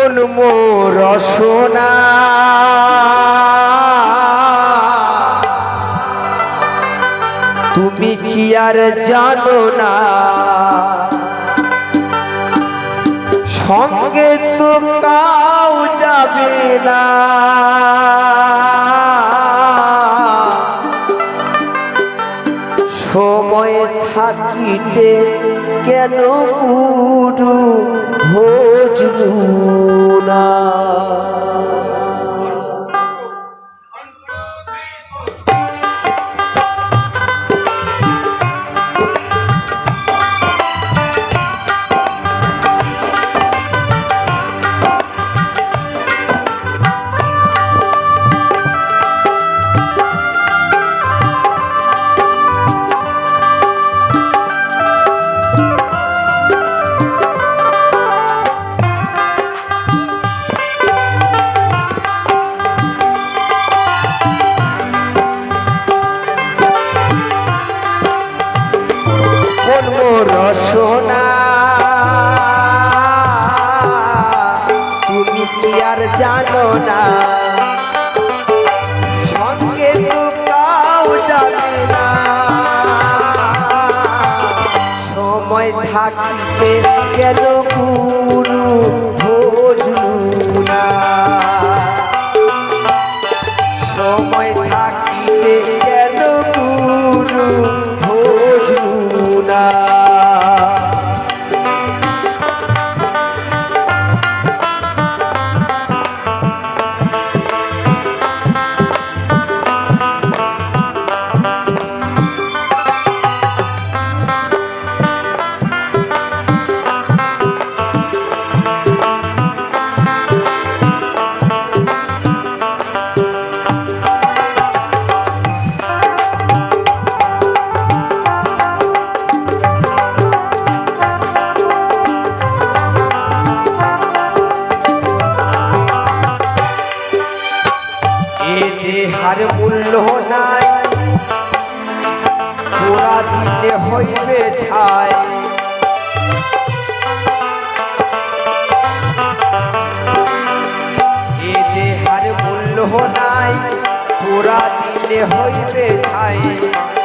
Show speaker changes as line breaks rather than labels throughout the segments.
মন মোর রসনা তুমি কি আর জানো না? সঙ্গে তো কাউ যাবে না। থাকিতে কেন উঠু ভোজ না সঙ্গে যাবে না। সময় থাকিতে গেল হইবে ছাই। এ দেহার মূল্য নাই পোড়া দিলে হইবে ছাই।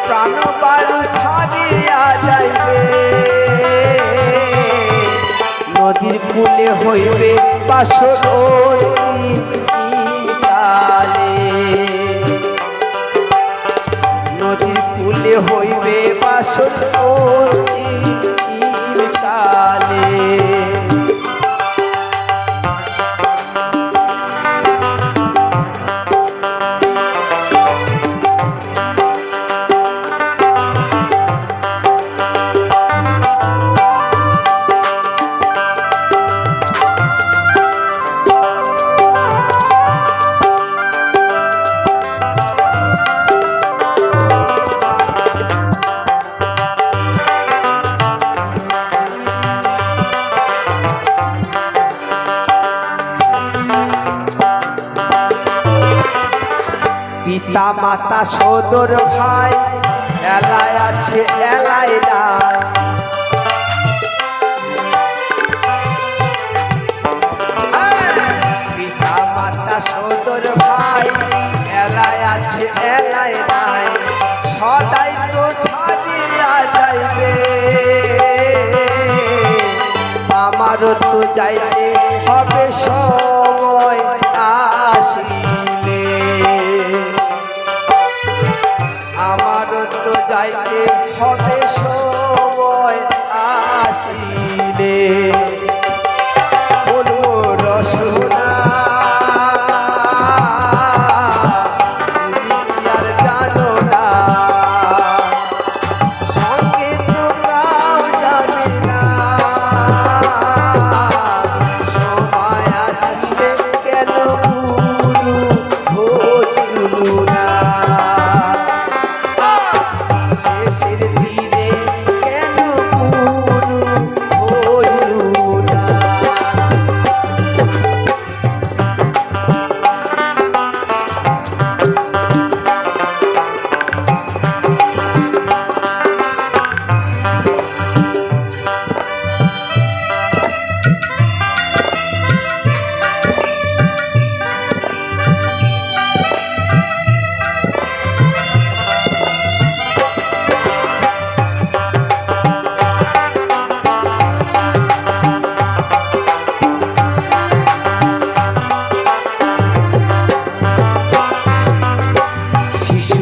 প্রাণ বায়ু ছাড়িয়া যাইবে। নদীর কূলে হইবে বাসরী মাতা সদর ভাই এলায় আছে এলায় নাই। পিতা মাতা সদর ভাই এলায় আছে এলায় নাই। সদাই তো ছাড়িয়া যাইবে আমারও তো যাইতে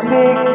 সময় থাকিতে